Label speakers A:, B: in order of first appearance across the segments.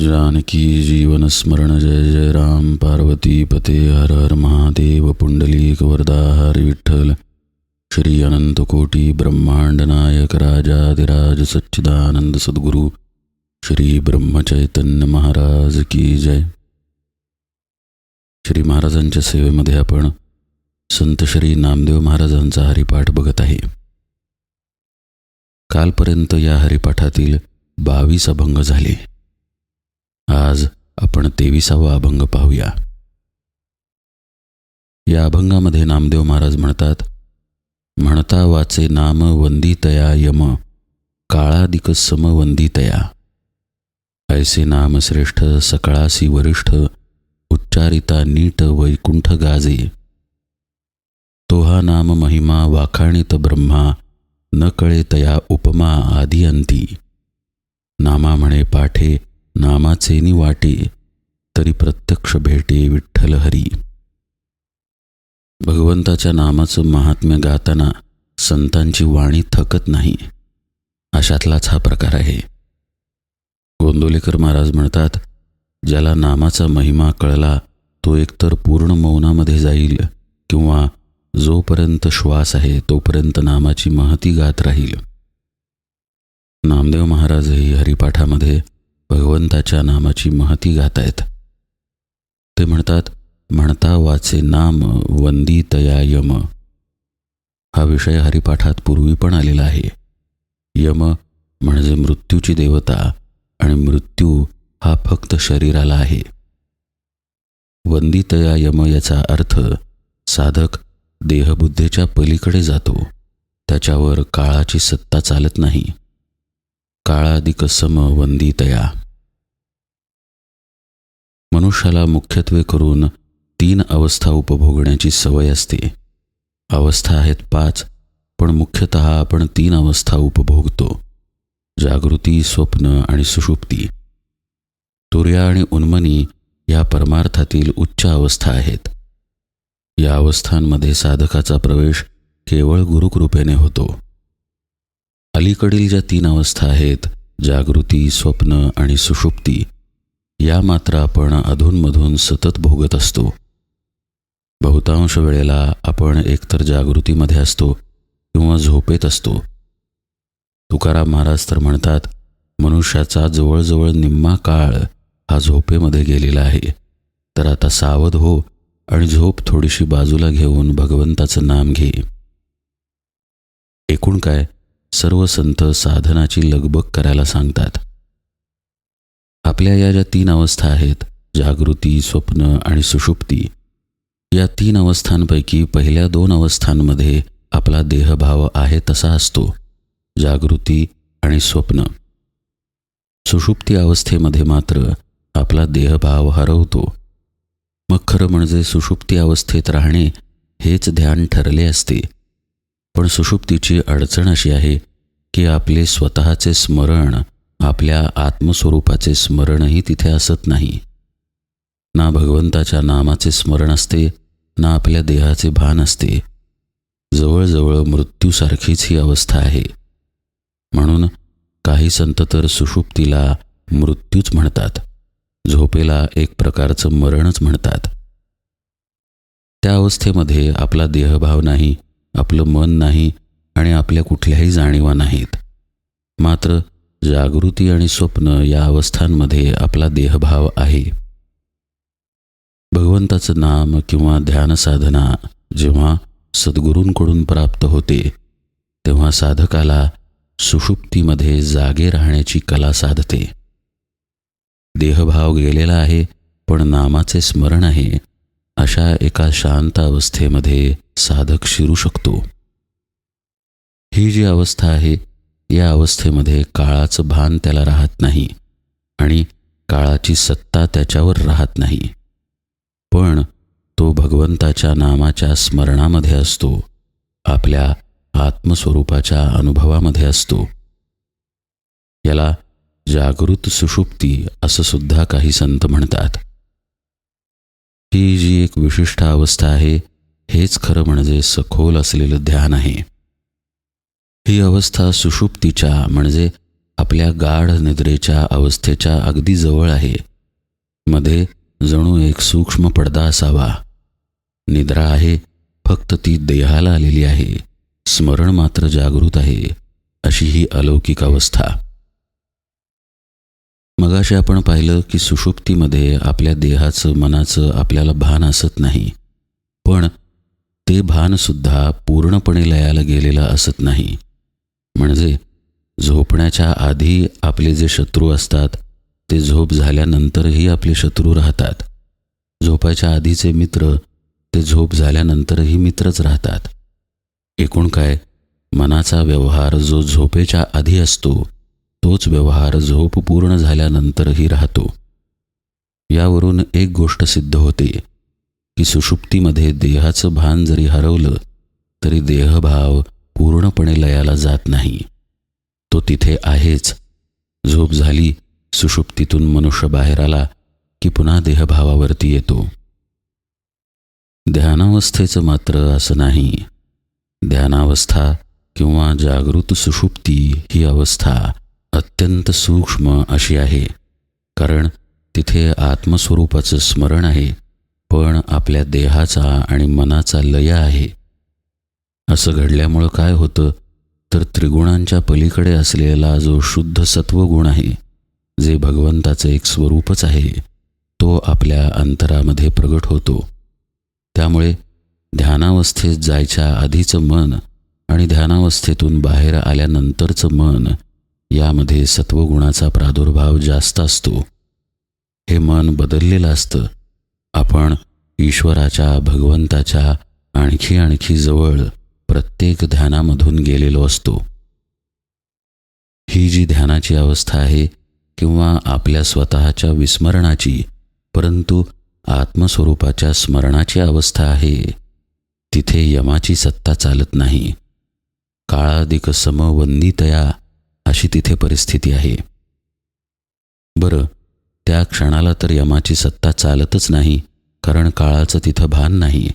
A: जानकी जीवन स्मरण। जय जय राम। पार्वती पते हर हर महादेव। पुंडलीक वरदा हर विठ्ठल। श्री अनंत कोटी ब्रह्मांड नायक राजाधिराज सच्चिदानंद सद्गुरु। श्री ब्रह्मचैतन्य महाराज की जय। श्री महाराजांच्या सेवेमध्ये आपण संत श्री नामदेव महाराजांचा हरिपाठ बघत आहे. कालपर्यंत या हरिपाठातील बावीस अभंग झाले. आज आपण तेविसावा अभंग पाहूया. या अभंगामध्ये नामदेव महाराज म्हणतात म्हणता वाचे नाम वंदितया यम काळादिक सम वंदितया. ऐसे नाम श्रेष्ठ सकळासी वरिष्ठ उच्चारिता नीट वैकुंठ गाजे. तोहा नाम महिमा वाखाणित ब्रह्मा न कळे तया उपमा आदी अंती नामा म्हणे पाठे नामाचे वाटे तरी प्रत्यक्ष भेटे विठ्ठल हरी. भगवंताच्या नामाचं महात्म्य गाताना संतांची वाणी थकत नाही. अशातलाच हा प्रकार आहे. गोंदोलेकर महाराज म्हणतात ज्याला नामाचा महिमा कळला तो एकतर पूर्ण मौनामध्ये जाईल किंवा जोपर्यंत श्वास आहे तोपर्यंत नामाची महती गात राहील. नामदेव महाराजही हरिपाठामध्ये भगवंताच्या नामाची महती गात आहेत ते म्हणतात म्हणता वाचे नाम वंदितया यम हा विषय हरिपाठात पूर्वी पण आलेला आहे. यम म्हणजे मृत्यूची देवता आणि मृत्यू हा फक्त शरीराला आहे. वंदितया यम याचा अर्थ साधक देहबुद्धेच्या पलीकडे जातो. त्याच्यावर काळाची सत्ता चालत नाही. काळाधिक सम वंदितया मनुष्याला मुख्यत्वे करून तीन अवस्था उपभोगण्याची सवय असते. अवस्था आहेत पाच पण मुख्यतः आपण तीन अवस्था उपभोगतो. जागृती स्वप्न आणि सुषुप्ती. तुर्या आणि उन्मनी या परमार्थातील उच्च अवस्था आहेत. या अवस्थांमध्ये साधकाचा प्रवेश केवळ गुरुकृपेने होतो. अलीकडील ज्या तीन अवस्था आहेत जागृती स्वप्न आणि सुषुप्ती या मात्र आपण अधूनमधून सतत भोगत असतो. बहुतांश वेळेला आपण एकतर जागृतीमध्ये असतो किंवा झोपेत असतो. तुकाराम महाराज तर म्हणतात मनुष्याचा जवळजवळ निम्मा काळ हा झोपेमध्ये गेलेला आहे. तर आता सावध हो आणि झोप थोडीशी बाजूला घेऊन भगवंताचं नाम घे. एकूण काय? सर्व संत साधनाची लगबग करायला सांगतात. आपल्या या ज्या तीन अवस्था आहेत जागृती स्वप्न आणि सुषुप्ती या तीन अवस्थांपैकी पहिल्या दोन अवस्थांमध्ये आपला देहभाव आहे तसा असतो जागृती आणि स्वप्न. सुषुप्ती अवस्थेमध्ये मात्र आपला देहभाव हरवतो. मग खरं म्हणजे सुषुप्ती अवस्थेत राहणे हेच ध्यान ठरले असते. पण सुषुप्तीची अडचण अशी आहे की आपले स्वतःचे स्मरण आपल्या आत्मस्वरूपाचे स्मरणही तिथे असत नाही. ना भगवंताच्या नामाचे स्मरण असते ना आपल्या देहाचे भान असते. जवळजवळ मृत्यूसारखीच ही अवस्था आहे. म्हणून काही संत तर सुषुप्तीला मृत्यूच म्हणतात. झोपेला एक प्रकारचं मरणच म्हणतात. त्या अवस्थेमध्ये आपला देहभाव नाही आपलं मन नाही आणि आपल्या कुठल्याही जाणीवा नाहीत. मात्र जागृती आणि स्वप्न या अवस्थांमध्ये आपला देहभाव आहे. भगवंताचं नाम किंवा ध्यानसाधना जेव्हा सद्गुरूंकडून प्राप्त होते तेव्हा साधकाला सुषुप्तीमध्ये जागे राहण्याची कला साधते. देहभाव गेलेला आहे पण नामाचे स्मरण आहे अशा एका शांत अवस्थेमध्ये साधक शिरू शकतो. ही जी अवस्था आहे या अवस्थेमध्ये काळाचं भान त्याला राहत नाही आणि काळाची सत्ता त्याच्यावर राहत नाही. पण तो भगवंताच्या नामाच्या स्मरणामध्ये असतो आपल्या आत्मस्वरूपाच्या अनुभवामध्ये असतो. याला जागृत सुषुप्ती असं सुद्धा काही संत म्हणतात. ही जी एक विशिष्ट अवस्था आहे हेच खरं म्हणजे सखोल असलेलं ध्यान आहे. ही अवस्था सुषुप्तीच्या म्हणजे आपल्या गाढ निद्रेच्या अवस्थेच्या अगदी जवळ आहे. मध्ये जणू एक सूक्ष्म पडदा असावा. निद्रा आहे फक्त ती देहाला आलेली आहे. स्मरण मात्र जागृत आहे अशी ही अलौकिक अवस्था. मगाशी आपण पाहिलं की सुषुप्तीमध्ये आपल्या देहाचं मनाचं आपल्याला भान असत नाही. पण ते भानसुद्धा पूर्णपणे लयाला गेलेलं असत नाही. म्हणजे झोपण्याच्या आधी आपले जे शत्रू असतात ते झोप झाल्यानंतरही आपले शत्रू राहतात. झोपायच्या आधीचे मित्र ते झोप झाल्यानंतरही मित्रच राहतात. एकूण काय मनाचा व्यवहार जो झोपेच्या आधी असतो तोच व्यवहार झोप पूर्ण झाल्यानंतरही राहतो. यावरून एक गोष्ट सिद्ध होते. की सुषुप्तीमध्ये देहाचं भान जरी हरवलं तरी देहभाव पूर्णपणे लयाला जात नाही. तो तिथे आहेच. झोप झाली सुषुप्तीतून मनुष्य बाहेर आला की पुन्हा देहभावावरती येतो. ध्यानावस्थेचं मात्र असं नाही. ध्यानावस्था किंवा जागृत सुषुप्ती ही अवस्था अत्यंत सूक्ष्म अशी आहे कारण तिथे आत्मस्वरूपाचं स्मरण आहे. पण आपल्या देहाचा आणि मनाचा लय आहे. असं घडल्यामुळं काय होतं? तर त्रिगुणांच्या पलीकडे असलेला जो शुद्ध सत्वगुण आहे जे भगवंताचं एक स्वरूपच आहे तो आपल्या अंतरामध्ये प्रगट होतो. त्यामुळे ध्यानावस्थेत जायच्या आधीचं मन आणि ध्यानावस्थेतून बाहेर आल्यानंतरचं मन यामध्ये सत्वगुणाचा प्रादुर्भाव जास्त असतो. हे मन बदललेलं असतं. आपण ईश्वराच्या भगवंताच्या आणखी आणखी जवळ प्रत्येक ध्यानामधून गेलेलो असतो. ही जी ध्यानाची अवस्था आहे किंवा आपल्या स्वतःच्या विस्मरणाची परंतु आत्मस्वरूपाच्या स्मरणाची अवस्था आहे तिथे यमाची सत्ता चालत नाही. काळाधिक समवंदितया अशी तिथे परिस्थिती आहे. बरं त्या क्षणाला तर यमाची सत्ता चालतच नाही कारण काळाचं तिथं भान नाही.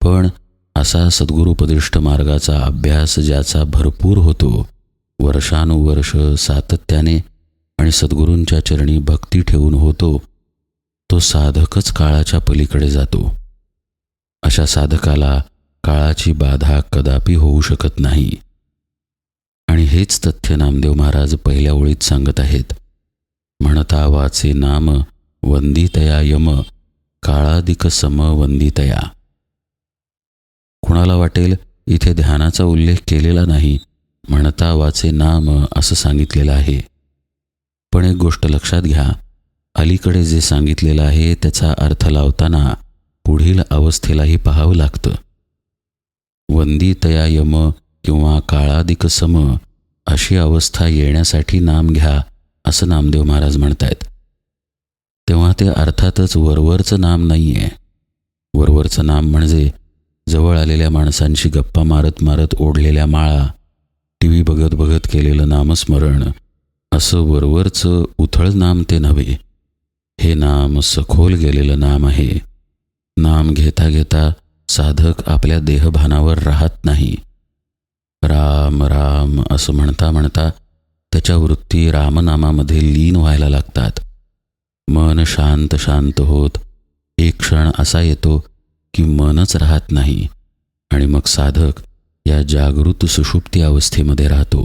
A: पण असा सद्गुरुपदिष्ट मार्गाचा अभ्यास ज्याचा भरपूर होतो वर्षानुवर्ष सातत्याने आणि सद्गुरूंच्या चरणी भक्ती ठेवून होतो तो साधकच काळाच्या पलीकडे जातो. अशा साधकाला काळाची बाधा कदापि होऊ शकत नाही. आणि हेच तथ्य नामदेव महाराज पहिल्या ओळीत सांगत आहेत. म्हणता वाचे नाम वंदितया यम काळाधिक सम वंदितया. कुणाला वाटेल इथे ध्यानाचा उल्लेख केलेला नाही म्हणता वाचे नाम असं सांगितलेलं आहे. पण एक गोष्ट लक्षात घ्या अलीकडे जे सांगितलेलं आहे त्याचा अर्थ लावताना पुढील अवस्थेलाही पाहावं लागतं. वंदितया यम किंवा काळाधिक सम अशी अवस्था येण्यासाठी नाम घ्या असं नामदेव महाराज म्हणतायत. तेव्हा ते अर्थातच वरवरचं नाम नाही आहे वरवरचं नाम म्हणजे जवळ आलेल्या माणसांशी गप्पा मारत मारत ओढलेल्या माळा टी व्ही बघत बघत केलेलं नामस्मरण असं वरवरचं उथळ नाम ते नव्हे. हे नाम सखोल गेलेलं नाम आहे. नाम घेता घेता साधक आपल्या देहभानावर राहत नाही. राम राम असं म्हणता म्हणता त्याच्या वृत्ती रामनामामध्ये लीन व्हायला लागतात. मन शांत शांत होत एक क्षण असा येतो की मनच राहत नाही आणि मग साधक या जागृत सुषुप्ती अवस्थेमध्ये राहतो.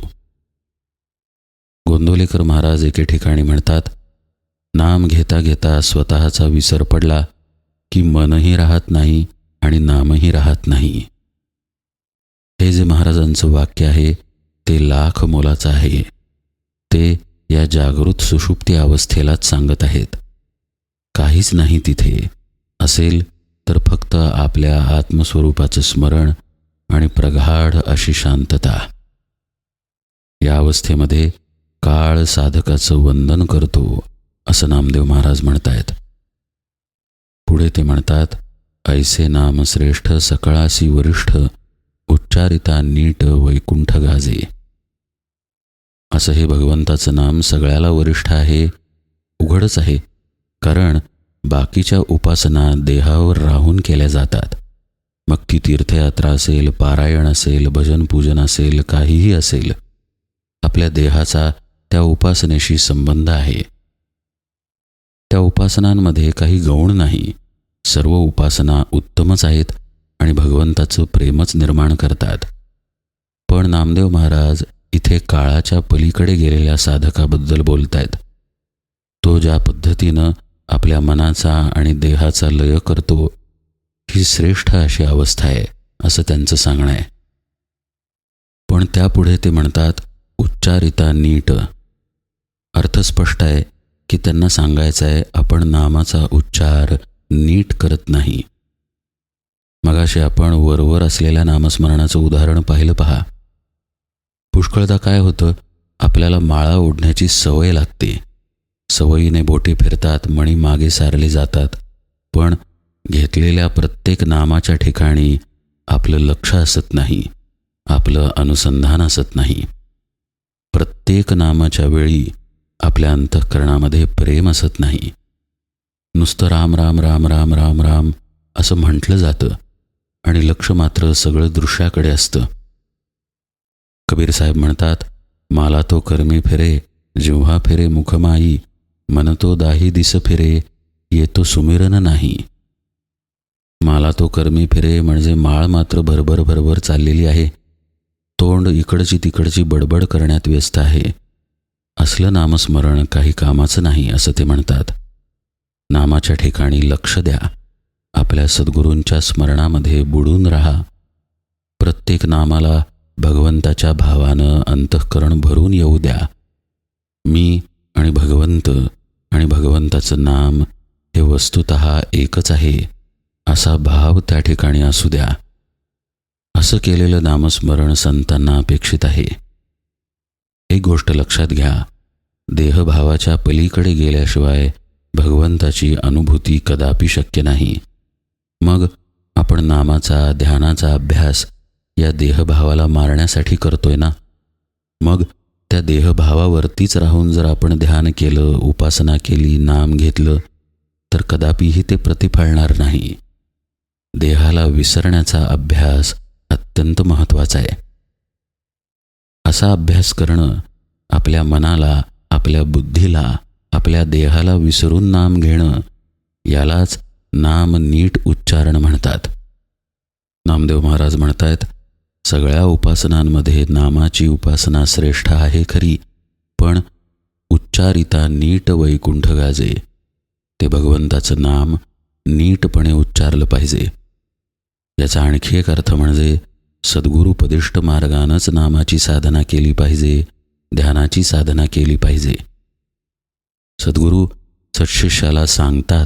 A: गोंदोलेकर महाराज एके ठिकाणी म्हणतात नाम घेता घेता स्वतःचा विसर पडला की मनही राहत नाही आणि नामही राहत नाही. हे जे महाराजांचं वाक्य आहे ते लाख मोलाचं आहे. ते या जागृत सुषुप्ती अवस्थेलाच सांगत आहेत. काहीच नाही तिथे. असेल तर फक्त आपल्या आत्मस्वरूपाचं स्मरण आणि प्रगाढ अशी शांतता. या अवस्थेमध्ये काळ साधकाचं वंदन करतो असं नामदेव महाराज म्हणतायत. पुढे ते म्हणतात ऐसे नाम श्रेष्ठ सकळासी वरिष्ठ उच्चारिता नीट वैकुंठ गाजे. असं हे भगवंताचं नाम सगळ्याला वरिष्ठ आहे उघडच आहे कारण बाकीच्या उपासना देहावर राहून केल्या जातात. मग ती तीर्थयात्रा असेल पारायण असेल भजन पूजन असेल काहीही असेल आपल्या देहाचा त्या उपासनेशी संबंध आहे. त्या उपासनांमध्ये काही गौण नाही. सर्व उपासना उत्तमच आहेत आणि भगवंताचं प्रेमच निर्माण करतात. पण नामदेव महाराज इथे काळाच्या पलीकडे गेलेल्या साधकाबद्दल बोलतायत. तो ज्या पद्धतीनं आपल्या मनाचा आणि देहाचा लय करतो ही श्रेष्ठ अशी अवस्था आहे असं त्यांचं सांगणं आहे. पण त्यापुढे ते म्हणतात उच्चारिता नीट. अर्थ स्पष्ट आहे की त्यांना सांगायचं आहे आपण नामाचा उच्चार नीट करत नाही. मगाशी आपण वरवर असलेल्या नामस्मरणाचं उदाहरण पाहिलं पहा. पुष्कळदा काय होतं आपल्याला माळा ओढण्याची सवय लागते. सवयीने बोटे फिरतात मणी मागे सारले जातात. पण घेतलेल्या प्रत्येक नामाच्या ठिकाणी आपलं लक्ष असत नाही आपलं अनुसंधान असत नाही. प्रत्येक नामाच्या वेळी आपल्या अंतःकरणामध्ये प्रेम असत नाही. नुसतं राम राम राम राम राम राम असं म्हटलं जातं आणि लक्ष मात्र सगळं दृश्याकडे असतं. कबीर साहेब म्हणतात माला तो कर्मी फिरे जिव्हा फिरे मुखमाई मन तो दाही दिस फिरे येतो सुमिरन नाही. माला तो कर्मी फिरे म्हणजे माळ मात्र भरभर भरभर चाललेली आहे. तोंड इकडची तिकडची बडबड करण्यात व्यस्त आहे. असलं नामस्मरण काही कामाचं नाही असं ते म्हणतात. नामाच्या ठिकाणी लक्ष द्या. आपल्या सद्गुरूंच्या स्मरणामध्ये बुडून राहा. प्रत्येक नामाला भगवंताच्या भावानं अंतःकरण भरून येऊ द्या. मी आणि भगवंत आणि भगवंताचं नाम हे वस्तुत एकच आहे असा भाव त्या ठिकाणी असू द्या. असं केलेलं नामस्मरण संतांना अपेक्षित आहे. एक गोष्ट लक्षात घ्या देहभावाच्या पलीकडे गेल्याशिवाय भगवंताची अनुभूती कदापि शक्य नाही. मग आपण नामाचा ध्यानाचा अभ्यास या देहभावाला मारण्यासाठी करतोय ना? मग त्या देहभावावरतीच राहून जर आपण ध्यान केलं उपासना केली नाम घेतलं तर कदापिही ते प्रतिफळणार नाही. देहाला विसरण्याचा अभ्यास अत्यंत महत्त्वाचा आहे. असा अभ्यास करणं आपल्या मनाला आपल्या बुद्धीला आपल्या देहाला विसरून नाम घेणं यालाच नाम नीट उच्चारण म्हणतात. नामदेव महाराज म्हणतायत सगळ्या उपासनांमध्ये नामाची उपासना श्रेष्ठ आहे खरी पण उच्चारिता नीट वैकुंठ गाजे. ते भगवंताचं नाम नीटपणे उच्चारलं पाहिजे. याचा आणखी एक अर्थ म्हणजे सद्गुरुपदिष्ट मार्गानंच नामाची साधना केली पाहिजे ध्यानाची साधना केली पाहिजे. सद्गुरू सत्शिष्याला सांगतात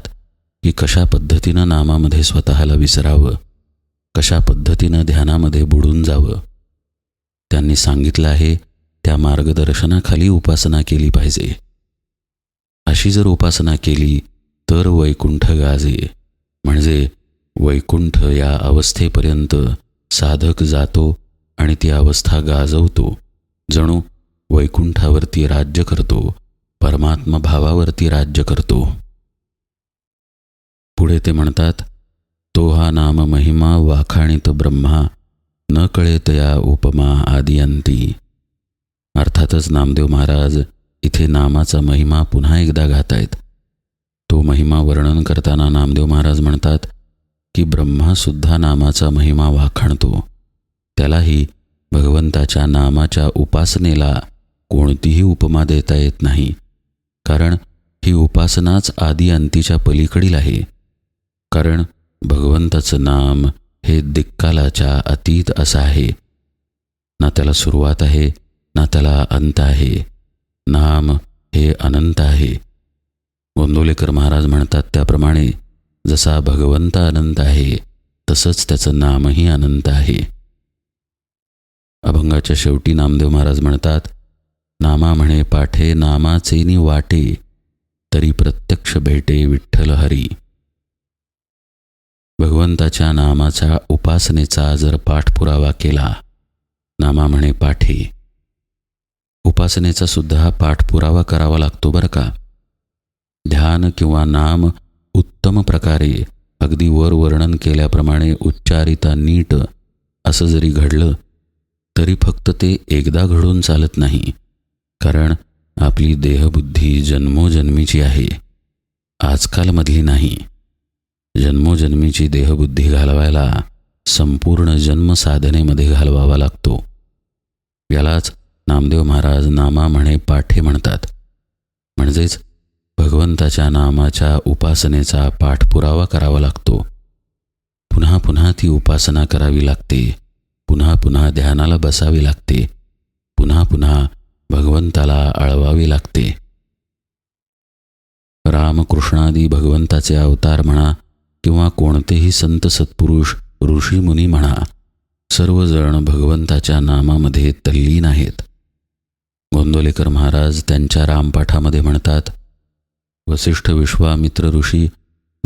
A: की कशा पद्धतीनं नामामध्ये स्वतःला विसरावं. कशा पद्धतीनं ध्यानामध्ये बुडून जावं? त्यांनी सांगितलं आहे त्या मार्गदर्शनाखाली उपासना केली पाहिजे. अशी जर उपासना केली तर वैकुंठ गाजे. म्हणजे वैकुंठ या अवस्थेपर्यंत साधक जातो आणि ती अवस्था गाजवतो. जणू वैकुंठावरती राज्य करतो परमात्मा भावावरती राज्य करतो. पुढे ते म्हणतात तो हा नाम महिमा वाखाणित ब्रह्मा. न कळेत या उपमा आदियंती. अर्थातच नामदेव महाराज इथे नामाचा महिमा पुन्हा एकदा गातायत तो महिमा वर्णन करताना नामदेव महाराज म्हणतात की ब्रह्मासुद्धा नामाचा महिमा वाखाणतो. त्यालाही भगवंताच्या नामाच्या उपासनेला कोणतीही उपमा देता येत नाही. कारण ही उपासनाच आदी अंतीच्या पलीकडील आहे. कारण भगवंताचं नाम हे दिक्कालाच्या अतीत असं आहे. ना त्याला सुरुवात आहे ना त्याला अंत आहे. नाम हे अनंत आहे. गोंदोलेकर महाराज म्हणतात त्याप्रमाणे जसा भगवंत अनंत आहे तसंच त्याचं नामही अनंत आहे. अभंगाच्या शेवटी नामदेव महाराज म्हणतात नामा म्हणे पाठे नामाचेनी वाटे तरी प्रत्यक्ष भेटे विठ्ठल हरी. भगवंताच्या नामाचा उपासनेचा जर पाठपुरावा केला नामा म्हणे पाठे. उपासनेचा सुद्धा पाठपुरावा करावा लागतो बरं का? ध्यान किंवा नाम उत्तम प्रकारे अगदी वर वर्णन केल्याप्रमाणे उच्चारिता नीट असं जरी घडलं तरी फक्त ते एकदा घडून चालत नाही कारण आपली देहबुद्धी जन्मोजन्मीची आहे आजकालमधली नाही. जन्मोजन्मीची देहबुद्धी घालवायला संपूर्ण जन्मसाधनेमध्ये घालवावा लागतो. यालाच नामदेव महाराज नामा म्हणे पाठे म्हणतात. म्हणजेच भगवंताच्या नामाच्या उपासनेचा पाठपुरावा करावा लागतो. पुन्हा पुन्हा ती उपासना करावी लागते. पुन्हा पुन्हा ध्यानाला बसावी लागते. पुन्हा पुन्हा भगवंताला आळवावी लागते. रामकृष्णादी भगवंताचे अवतार म्हणा किंवा कोणतेही संत सत्पुरुष ऋषीमुनी म्हणा सर्वजण भगवंताच्या नामामध्ये तल्लीन आहेत गोंदोलेकर महाराज त्यांच्या रामपाठामध्ये म्हणतात वसिष्ठ विश्वामित्र ऋषी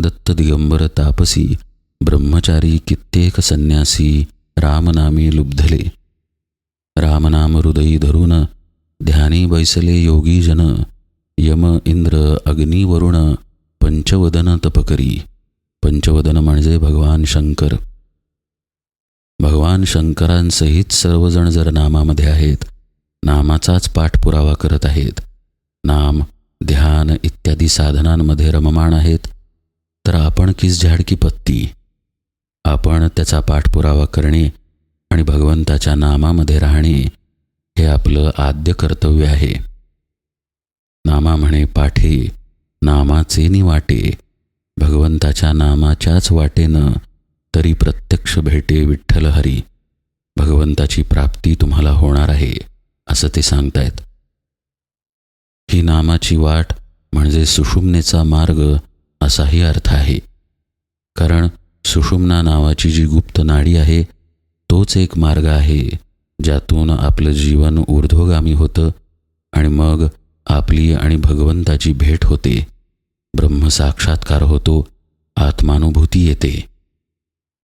A: दत्त दिगंबर तापसी ब्रह्मचारी कित्येक संन्यासी रामनामी लुब्धले. रामनाम हृदयी धरून ध्यानी बैसले योगी जन यम इंद्र अग्नी वरुण पंचवदन तपकरी. पंचवदन म्हणजे भगवान शंकर. भगवान शंकरांसहित सर्वजण जर नामामध्ये आहेत नामाचाच पाठपुरावा करत आहेत नाम ध्यान इत्यादी साधनांमध्ये रममाण आहेत तर आपण किस झाडकी पत्ती? आपण त्याचा पाठपुरावा करणे आणि भगवंताच्या नामामध्ये राहणे हे आपलं आद्य कर्तव्य आहे. नामा म्हणे पाठे नामाचे नि वाटे भगवंताच्या नामाच्याच वाटेनं तरी प्रत्यक्ष भेटे विठ्ठल हरी. भगवंताची प्राप्ती तुम्हाला होणार आहे असं ते सांगतायत. ही नामाची वाट म्हणजे सुषुम्नेचा मार्ग असाही अर्थ आहे. कारण सुषुम्ना नावाची जी गुप्त नाडी आहे तोच एक मार्ग आहे ज्यातून आपलं जीवन ऊर्ध्वगामी होतं आणि मग आपली आणि भगवंताची भेट होते. ब्रह्मसाक्षात्कार होतो आत्मानुभूती येते.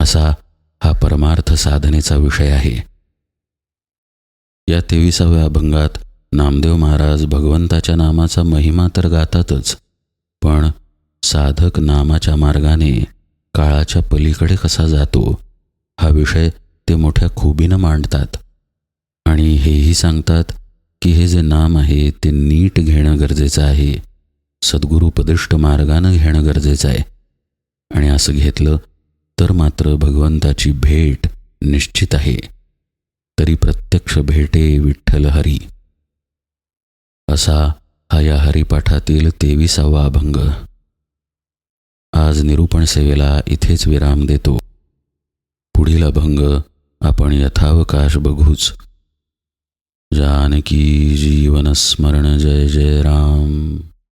A: असा हा परमार्थ साधनेचा विषय आहे. या तेविसाव्या अभंगात नामदेव महाराज भगवंताच्या नामाचा महिमा तर गातातच पण साधक नामाच्या मार्गाने काळाच्या पलीकडे कसा जातो हा विषय ते मोठ्या खुबीनं मांडतात. आणि हेही सांगतात की हे जे नाम आहे ते नीट घेणं गरजेचं आहे. सद्गुरुपदिष्ट मार्गानं घेणं गरजेचं आहे. आणि असं घेतलं तर मात्र भगवंताची भेट निश्चित आहे. तरी प्रत्यक्ष भेटे विठ्ठल हरी. असा हा या हरिपाठातील तेविसावा अभंग. आज निरूपण सेवेला इथेच विराम देतो. पुढील अभंग आपण यथावकाश बघूच. जानकी जीवनस्मरण जय जय राम.